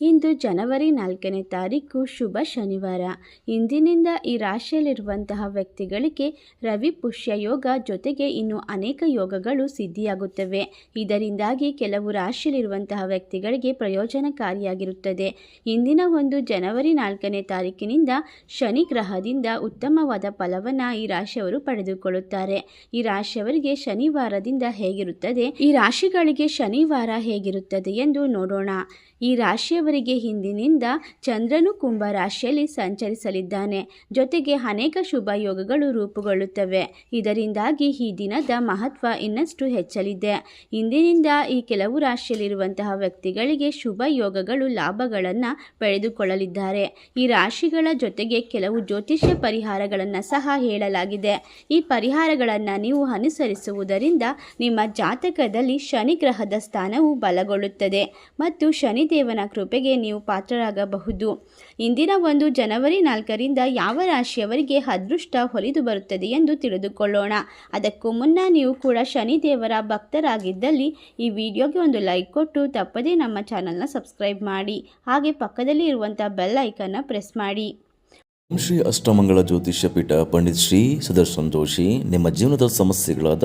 ಇಂದು ಜನವರಿ ನಾಲ್ಕನೇ ತಾರೀಕು ಶುಭ ಶನಿವಾರ. ಇಂದಿನಿಂದ ಈ ರಾಶಿಯಲ್ಲಿರುವಂತಹ ವ್ಯಕ್ತಿಗಳಿಗೆ ರವಿ ಪುಷ್ಯ ಯೋಗ ಜೊತೆಗೆ ಇನ್ನು ಅನೇಕ ಯೋಗಗಳು ಸಿದ್ಧಿಯಾಗುತ್ತವೆ. ಇದರಿಂದಾಗಿ ಕೆಲವು ರಾಶಿಯಲ್ಲಿರುವಂತಹ ವ್ಯಕ್ತಿಗಳಿಗೆ ಪ್ರಯೋಜನಕಾರಿಯಾಗಿರುತ್ತದೆ. ಇಂದಿನ ಒಂದು ಜನವರಿ ನಾಲ್ಕನೇ ತಾರೀಕಿನಿಂದ ಶನಿ ಗ್ರಹದಿಂದ ಉತ್ತಮವಾದ ಫಲವನ್ನು ಈ ರಾಶಿಯವರು ಪಡೆದುಕೊಳ್ಳುತ್ತಾರೆ. ಈ ರಾಶಿಯವರಿಗೆ ಶನಿವಾರದಿಂದ ಹೇಗಿರುತ್ತದೆ? ಈ ರಾಶಿಗಳಿಗೆ ಶನಿವಾರ ಹೇಗಿರುತ್ತದೆ ಎಂದು ನೋಡೋಣ. ಈ ರಾಶಿಯವರಿಗೆ ಹಿಂದಿನಿಂದ ಚಂದ್ರನು ಕುಂಭ ರಾಶಿಯಲ್ಲಿ ಸಂಚರಿಸಲಿದ್ದಾನೆ. ಜೊತೆಗೆ ಅನೇಕ ಶುಭ ಯೋಗಗಳು ರೂಪುಗೊಳ್ಳುತ್ತವೆ. ಇದರಿಂದಾಗಿ ಈ ದಿನದ ಮಹತ್ವ ಇನ್ನಷ್ಟು ಹೆಚ್ಚಲಿದೆ. ಇಂದಿನಿಂದ ಈ ಕೆಲವು ರಾಶಿಯಲ್ಲಿರುವಂತಹ ವ್ಯಕ್ತಿಗಳಿಗೆ ಶುಭ ಯೋಗಗಳು ಲಾಭಗಳನ್ನು ಪಡೆದುಕೊಳ್ಳಲಿದ್ದಾರೆ. ಈ ರಾಶಿಗಳ ಜೊತೆಗೆ ಕೆಲವು ಜ್ಯೋತಿಷ್ಯ ಪರಿಹಾರಗಳನ್ನು ಸಹ ಹೇಳಲಾಗಿದೆ. ಈ ಪರಿಹಾರಗಳನ್ನು ನೀವು ಅನುಸರಿಸುವುದರಿಂದ ನಿಮ್ಮ ಜಾತಕದಲ್ಲಿ ಶನಿ ಗ್ರಹದ ಸ್ಥಾನವು ಬಲಗೊಳ್ಳುತ್ತದೆ ಮತ್ತು ಶನಿದೇವನ ಕೃಪೆಗೆ ನೀವು ಪಾತ್ರರಾಗಬಹುದು. ಇಂದಿನ ಒಂದು ಜನವರಿ ನಾಲ್ಕರಿಂದ ಯಾವ ರಾಶಿಯವರಿಗೆ ಅದೃಷ್ಟ ಹೊಲಿದು ಬರುತ್ತದೆ ಎಂದು ತಿಳಿದುಕೊಳ್ಳೋಣ. ಅದಕ್ಕೂ ಮುನ್ನ ನೀವು ಕೂಡ ಶನಿದೇವರ ಭಕ್ತರಾಗಿದ್ದಲ್ಲಿ ಈ ವಿಡಿಯೋಗೆ ಒಂದು ಲೈಕ್ ಕೊಟ್ಟು ತಪ್ಪದೇ ನಮ್ಮ ಚಾನಲ್ನ ಸಬ್ಸ್ಕ್ರೈಬ್ ಮಾಡಿ. ಹಾಗೆ ಪಕ್ಕದಲ್ಲಿ ಇರುವಂಥ ಬೆಲ್ ಐಕನ್ನ ಪ್ರೆಸ್ ಮಾಡಿ. ಶ್ರೀ ಅಷ್ಟಮಂಗಳ ಜ್ಯೋತಿಷ್ಯ ಪೀಠ ಪಂಡಿತ್ ಶ್ರೀ ಸುದರ್ಶನ್ ಜೋಶಿ, ನಿಮ್ಮ ಜೀವನದ ಸಮಸ್ಯೆಗಳಾದ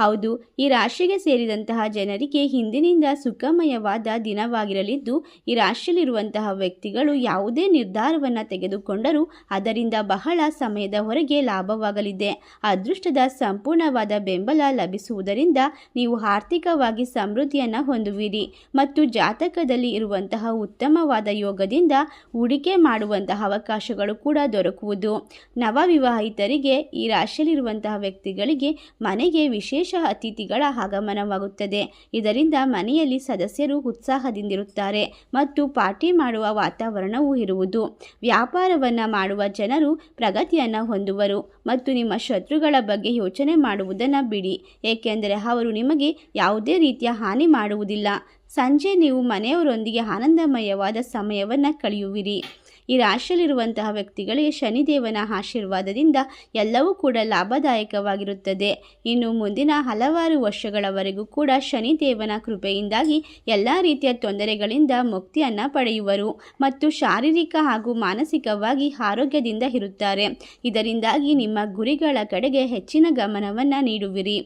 ಹೌದು, ಈ ರಾಶಿಗೆ ಸೇರಿದಂತಹ ಜನರಿಗೆ ಹಿಂದಿನಿಂದ ಸುಖಮಯವಾದ ದಿನವಾಗಿರಲಿದ್ದು, ಈ ರಾಶಿಯಲ್ಲಿರುವಂತಹ ವ್ಯಕ್ತಿಗಳು ಯಾವುದೇ ನಿರ್ಧಾರವನ್ನು ತೆಗೆದುಕೊಂಡರೂ ಅದರಿಂದ ಬಹಳ ಸಮಯದ ಹೊರಗೆ ಲಾಭವಾಗಲಿದೆ. ಅದೃಷ್ಟದ ಸಂಪೂರ್ಣವಾದ ಬೆಂಬಲ ಲಭಿಸುವುದರಿಂದ ನೀವು ಆರ್ಥಿಕವಾಗಿ ಸಮೃದ್ಧಿಯನ್ನು ಹೊಂದುವಿರಿ ಮತ್ತು ಜಾತಕದಲ್ಲಿ ಇರುವಂತಹ ಉತ್ತಮವಾದ ಯೋಗದಿಂದ ಹೂಡಿಕೆ ಮಾಡುವಂತಹ ಅವಕಾಶಗಳು ಕೂಡ ದೊರಕುವುದು. ನವವಿವಾಹಿತರಿಗೆ ಈ ರಾಶಿಯಲ್ಲಿರುವಂತಹ ವ್ಯಕ್ತಿಗಳಿಗೆ ಮನೆಗೆ ವಿಶೇಷ ಅತಿಥಿಗಳ ಆಗಮನವಾಗುತ್ತದೆ. ಇದರಿಂದ ಮನೆಯಲ್ಲಿ ಸದಸ್ಯರು ಉತ್ಸಾಹದಿಂದಿರುತ್ತಾರೆ ಮತ್ತು ಪಾರ್ಟಿ ಮಾಡುವ ವಾತಾವರಣವೂ ಇರುವುದು. ವ್ಯಾಪಾರವನ್ನು ಮಾಡುವ ಜನರು ಪ್ರಗತಿಯನ್ನು ಹೊಂದುವರು ಮತ್ತು ನಿಮ್ಮ ಶತ್ರುಗಳ ಬಗ್ಗೆ ಯೋಚನೆ ಮಾಡುವುದನ್ನು ಬಿಡಿ. ಏಕೆಂದರೆ ಅವರು ನಿಮಗೆ ಯಾವುದೇ ರೀತಿಯ ಹಾನಿ ಮಾಡುವುದಿಲ್ಲ. ಸಂಜೆ ನೀವು ಮನೆಯವರೊಂದಿಗೆ ಆನಂದಮಯವಾದ ಸಮಯವನ್ನು ಕಳೆಯುವಿರಿ. ಈ ರಾಶಿಯಲ್ಲಿರುವಂತಹ ವ್ಯಕ್ತಿಗಳಿಗೆ ಶನಿದೇವನ ಆಶೀರ್ವಾದದಿಂದ ಎಲ್ಲವೂ ಕೂಡ ಲಾಭದಾಯಕವಾಗಿರುತ್ತದೆ. ಇನ್ನು ಮುಂದಿನ ಹಲವಾರು ವರ್ಷಗಳವರೆಗೂ ಕೂಡ ಶನಿದೇವನ ಕೃಪೆಯಿಂದಾಗಿ ಎಲ್ಲ ರೀತಿಯ ತೊಂದರೆಗಳಿಂದ ಮುಕ್ತಿಯನ್ನು ಪಡೆಯುವರು ಮತ್ತು ಶಾರೀರಿಕ ಹಾಗೂ ಮಾನಸಿಕವಾಗಿ ಆರೋಗ್ಯದಿಂದ ಇರುತ್ತಾರೆ. ಇದರಿಂದಾಗಿ ನಿಮ್ಮ ಗುರಿಗಳ ಕಡೆಗೆ ಹೆಚ್ಚಿನ ಗಮನವನ್ನು ನೀಡುವಿರಿ.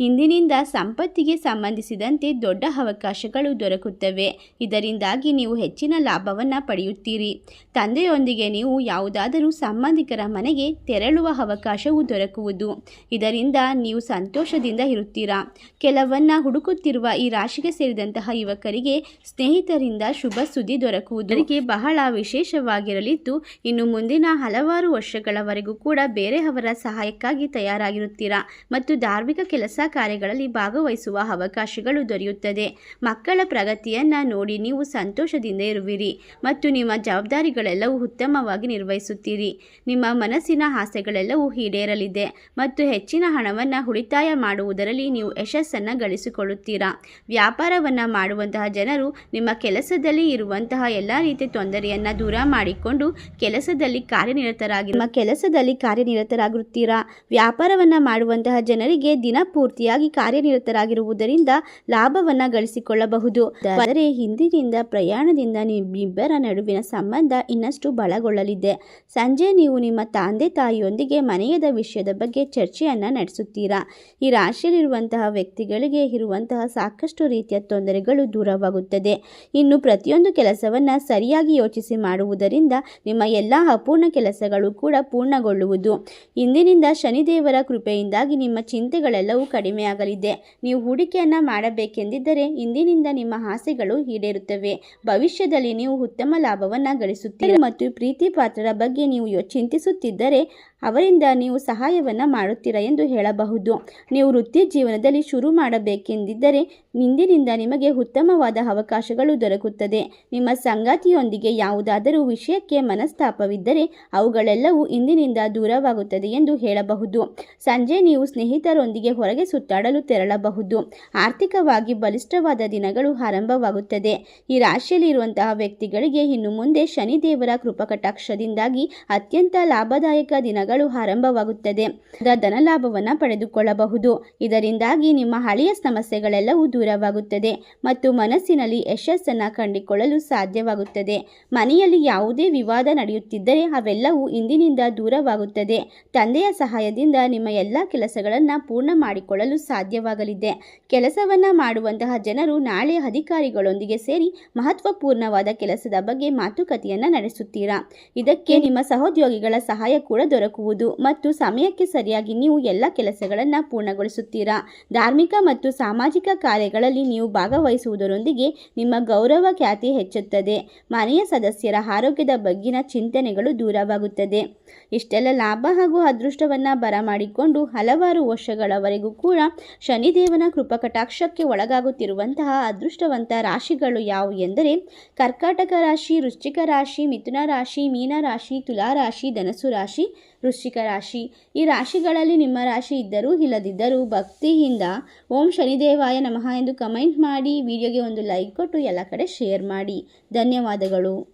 ಇಂದಿನಿಂದ ಸಂಪತ್ತಿಗೆ ಸಂಬಂಧಿಸಿದಂತೆ ದೊಡ್ಡ ಅವಕಾಶಗಳು ದೊರಕುತ್ತವೆ. ಇದರಿಂದಾಗಿ ನೀವು ಹೆಚ್ಚಿನ ಲಾಭವನ್ನು ಪಡೆಯುತ್ತೀರಿ. ತಂದೆಯೊಂದಿಗೆ ನೀವು ಯಾವುದಾದರೂ ಸಂಬಂಧಿಕರ ಮನೆಗೆ ತೆರಳುವ ಅವಕಾಶವು ದೊರಕುವುದು. ಇದರಿಂದ ನೀವು ಸಂತೋಷದಿಂದ ಇರುತ್ತೀರಾ? ಕೆಲವನ್ನ ಹುಡುಕುತ್ತಿರುವ ಈ ರಾಶಿಗೆ ಸೇರಿದಂತಹ ಯುವಕರಿಗೆ ಸ್ನೇಹಿತರಿಂದ ಶುಭ ಸುದ್ದಿ ದೊರಕುವುದರಿಗೆ ಬಹಳ ವಿಶೇಷವಾಗಿರಲಿದ್ದು, ಇನ್ನು ಮುಂದಿನ ಹಲವಾರು ವರ್ಷಗಳವರೆಗೂ ಕೂಡ ಬೇರೆಯವರ ಸಹಾಯಕ್ಕಾಗಿ ತಯಾರಾಗಿರುತ್ತೀರಾ? ಮತ್ತು ಧಾರ್ಮಿಕ ಕೆಲಸ ಕಾರ್ಯಗಳಲ್ಲಿ ಭಾಗವಹಿಸುವ ಅವಕಾಶಗಳು ದೊರೆಯುತ್ತದೆ. ಮಕ್ಕಳ ಪ್ರಗತಿಯನ್ನು ನೋಡಿ ನೀವು ಸಂತೋಷದಿಂದ ಇರುವಿರಿ ಮತ್ತು ನಿಮ್ಮ ಜವಾಬ್ದಾರಿಗಳೆಲ್ಲವೂ ಉತ್ತಮವಾಗಿ ನಿರ್ವಹಿಸುತ್ತೀರಿ. ನಿಮ್ಮ ಮನಸ್ಸಿನ ಆಸೆಗಳೆಲ್ಲವೂ ಈಡೇರಲಿದೆ ಮತ್ತು ಹೆಚ್ಚಿನ ಹಣವನ್ನು ಉಳಿತಾಯ ಮಾಡುವುದರಲ್ಲಿ ನೀವು ಯಶಸ್ಸನ್ನು ಗಳಿಸಿಕೊಳ್ಳುತ್ತೀರಾ. ವ್ಯಾಪಾರವನ್ನು ಮಾಡುವಂತಹ ಜನರು ನಿಮ್ಮ ಕೆಲಸದಲ್ಲಿ ಇರುವಂತಹ ಎಲ್ಲ ರೀತಿಯ ತೊಂದರೆಯನ್ನು ದೂರ ಮಾಡಿಕೊಂಡು ಕೆಲಸದಲ್ಲಿ ಕಾರ್ಯನಿರತರಾಗಿ ನಿಮ್ಮ ಕೆಲಸದಲ್ಲಿ ಕಾರ್ಯನಿರತರಾಗಿರುತ್ತೀರಾ ವ್ಯಾಪಾರವನ್ನು ಮಾಡುವಂತಹ ಜನರಿಗೆ ದಿನಪೂರ್ತಿಯಾಗಿ ಕಾರ್ಯನಿರತರಾಗಿರುವುದರಿಂದ ಲಾಭವನ್ನು ಗಳಿಸಿಕೊಳ್ಳಬಹುದು. ಆದರೆ ಹಿಂದಿನಿಂದ ಪ್ರಯಾಣದಿಂದ ನಿಮ್ಮಿಬ್ಬರ ನಡುವಿನ ಸಂಬಂಧ ಇನ್ನಷ್ಟು ಬಲಗೊಳ್ಳಲಿದೆ. ಸಂಜೆ ನೀವು ನಿಮ್ಮ ತಂದೆ ತಾಯಿಯೊಂದಿಗೆ ಮನೆಯದ ವಿಷಯದ ಬಗ್ಗೆ ಚರ್ಚೆಯನ್ನ ನಡೆಸುತ್ತೀರಾ? ಈ ರಾಶಿಯಲ್ಲಿರುವಂತಹ ವ್ಯಕ್ತಿಗಳಿಗೆ ಇರುವಂತಹ ಸಾಕಷ್ಟು ರೀತಿಯ ತೊಂದರೆಗಳು ದೂರವಾಗುತ್ತದೆ. ಇನ್ನು ಪ್ರತಿಯೊಂದು ಕೆಲಸವನ್ನ ಸರಿಯಾಗಿ ಯೋಚಿಸಿ ಮಾಡುವುದರಿಂದ ನಿಮ್ಮ ಎಲ್ಲ ಅಪೂರ್ಣ ಕೆಲಸಗಳು ಕೂಡ ಪೂರ್ಣಗೊಳ್ಳುವುದು. ಇಂದಿನಿಂದ ಶನಿದೇವರ ಕೃಪೆಯಿಂದಾಗಿ ನಿಮ್ಮ ಚಿಂತೆಗಳೆಲ್ಲವೂ ಕಡಿಮೆಯಾಗಲಿದೆ. ನೀವು ಹೂಡಿಕೆಯನ್ನು ಮಾಡಬೇಕೆಂದಿದ್ದರೆ ಇಂದಿನಿಂದ ನಿಮ್ಮ ಆಸೆಗಳು ಈಡೇರುತ್ತವೆ. ಭವಿಷ್ಯದಲ್ಲಿ ನೀವು ಉತ್ತಮ ಲಾಭವನ್ನು ಗಳಿಸುತ್ತೀರಿ. ಮತ್ತು ಪ್ರೀತಿ ಪಾತ್ರರ ಬಗ್ಗೆ ನೀವು ಚಿಂತಿಸುತ್ತಿದ್ದರೆ ಅವರಿಂದ ನೀವು ಸಹಾಯವನ್ನು ಮಾಡುತ್ತೀರಾ ಎಂದು ಹೇಳಬಹುದು. ನೀವು ವೃತ್ತಿ ಜೀವನದಲ್ಲಿ ಶುರು ಮಾಡಬೇಕೆಂದಿದ್ದರೆ ನಿಂದಿನಿಂದ ನಿಮಗೆ ಉತ್ತಮವಾದ ಅವಕಾಶಗಳು ದೊರಕುತ್ತದೆ. ನಿಮ್ಮ ಸಂಗಾತಿಯೊಂದಿಗೆ ಯಾವುದಾದರೂ ವಿಷಯಕ್ಕೆ ಮನಸ್ತಾಪವಿದ್ದರೆ ಅವುಗಳೆಲ್ಲವೂ ಇಂದಿನಿಂದ ದೂರವಾಗುತ್ತದೆ ಎಂದು ಹೇಳಬಹುದು. ಸಂಜೆ ನೀವು ಸ್ನೇಹಿತರೊಂದಿಗೆ ಹೊರಗೆ ಸುತ್ತಾಡಲು ತೆರಳಬಹುದು. ಆರ್ಥಿಕವಾಗಿ ಬಲಿಷ್ಠವಾದ ದಿನಗಳು ಆರಂಭವಾಗುತ್ತದೆ. ಈ ರಾಶಿಯಲ್ಲಿ ಇರುವಂತಹ ವ್ಯಕ್ತಿಗಳಿಗೆ ಇನ್ನು ಮುಂದೆ ಶನಿದೇವರ ಕೃಪಕಟಾಕ್ಷದಿಂದಾಗಿ ಅತ್ಯಂತ ಲಾಭದಾಯಕ ದಿನಗಳು ಆರಂಭವಾಗುತ್ತದೆ. ದ- ಧನಲಾಭವನ್ನು ಪಡೆದುಕೊಳ್ಳಬಹುದು. ಇದರಿಂದಾಗಿ ನಿಮ್ಮ ಹಳೆಯ ಸಮಸ್ಯೆಗಳೆಲ್ಲವೂ ದೂರವಾಗುತ್ತದೆ ಮತ್ತು ಮನಸ್ಸಿನಲ್ಲಿ ಯಶಸ್ಸನ್ನು ಕಂಡುಕೊಳ್ಳಲು ಸಾಧ್ಯವಾಗುತ್ತದೆ. ಮನೆಯಲ್ಲಿ ಯಾವುದೇ ವಿವಾದ ನಡೆಯುತ್ತಿದ್ದರೆ ಅವೆಲ್ಲವೂ ಇಂದಿನಿಂದ ದೂರವಾಗುತ್ತದೆ. ತಂದೆಯ ಸಹಾಯದಿಂದ ನಿಮ್ಮ ಎಲ್ಲ ಕೆಲಸಗಳನ್ನು ಪೂರ್ಣ ಮಾಡಿಕೊಳ್ಳಲು ಸಾಧ್ಯವಾಗಲಿದೆ. ಕೆಲಸವನ್ನು ಮಾಡುವಂತಹ ಜನರು ನಾಳೆ ಅಧಿಕಾರಿಗಳೊಂದಿಗೆ ಸೇರಿ ಮಹತ್ವಪೂರ್ಣವಾದ ಕೆಲಸದ ಬಗ್ಗೆ ಮಾತುಕತೆಯನ್ನು ನಡೆಸುತ್ತೀರಾ? ಇದಕ್ಕೆ ನಿಮ್ಮ ಸಹೋದ್ಯೋಗಿಗಳ ಸಹಾಯ ಕೂಡ ದೊರಕುವುದು ಮತ್ತು ಸಮಯಕ್ಕೆ ಸರಿಯಾಗಿ ನೀವು ಎಲ್ಲ ಕೆಲಸಗಳನ್ನು ಪೂರ್ಣಗೊಳಿಸುತ್ತೀರಾ. ಧಾರ್ಮಿಕ ಮತ್ತು ಸಾಮಾಜಿಕ ಕಾರ್ಯಗಳಲ್ಲಿ ನೀವು ಭಾಗವಹಿಸುವುದರೊಂದಿಗೆ ನಿಮ್ಮ ಗೌರವ ಖ್ಯಾತಿ ಹೆಚ್ಚುತ್ತದೆ. ಮನೆಯ ಸದಸ್ಯರ ಆರೋಗ್ಯದ ಬಗ್ಗಿನ ಚಿಂತನೆಗಳು ದೂರವಾಗುತ್ತದೆ. ಇಷ್ಟೆಲ್ಲ ಲಾಭ ಹಾಗೂ ಅದೃಷ್ಟವನ್ನು ಬರಮಾಡಿಕೊಂಡು ಹಲವಾರು ವರ್ಷಗಳವರೆಗೂ ಕೂಡ ಶನಿದೇವನ ಕೃಪಕಟಾಕ್ಷಕ್ಕೆ ಒಳಗಾಗುತ್ತಿರುವಂತಹ ಅದೃಷ್ಟವಂತ ರಾಶಿಗಳು ಯಾವುವು ಎಂದರೆ ಕರ್ಕಾಟಕ ರಾಶಿ, ವೃಶ್ಚಿಕ ರಾಶಿ, ಮಿಥುನ ರಾಶಿ, ಮೀನ ರಾಶಿ, ತುಲಾ ರಾಶಿ ಧನಸು ರಾಶಿ ವೃಶ್ಚಿಕ ರಾಶಿ. ಈ ರಾಶಿಗಳಲ್ಲಿ ನಿಮ್ಮ ರಾಶಿ ಇದ್ದರೂ ಇಲ್ಲದಿದ್ದರೂ ಭಕ್ತಿಯಿಂದ ಓಂ ಶನಿದೇವಾಯ ನಮಃ ಎಂದು ಕಮೆಂಟ್ ಮಾಡಿ, ವಿಡಿಯೋಗೆ ಒಂದು ಲೈಕ್ ಕೊಟ್ಟು ಎಲ್ಲ ಕಡೆ ಶೇರ್ ಮಾಡಿ. ಧನ್ಯವಾದಗಳು.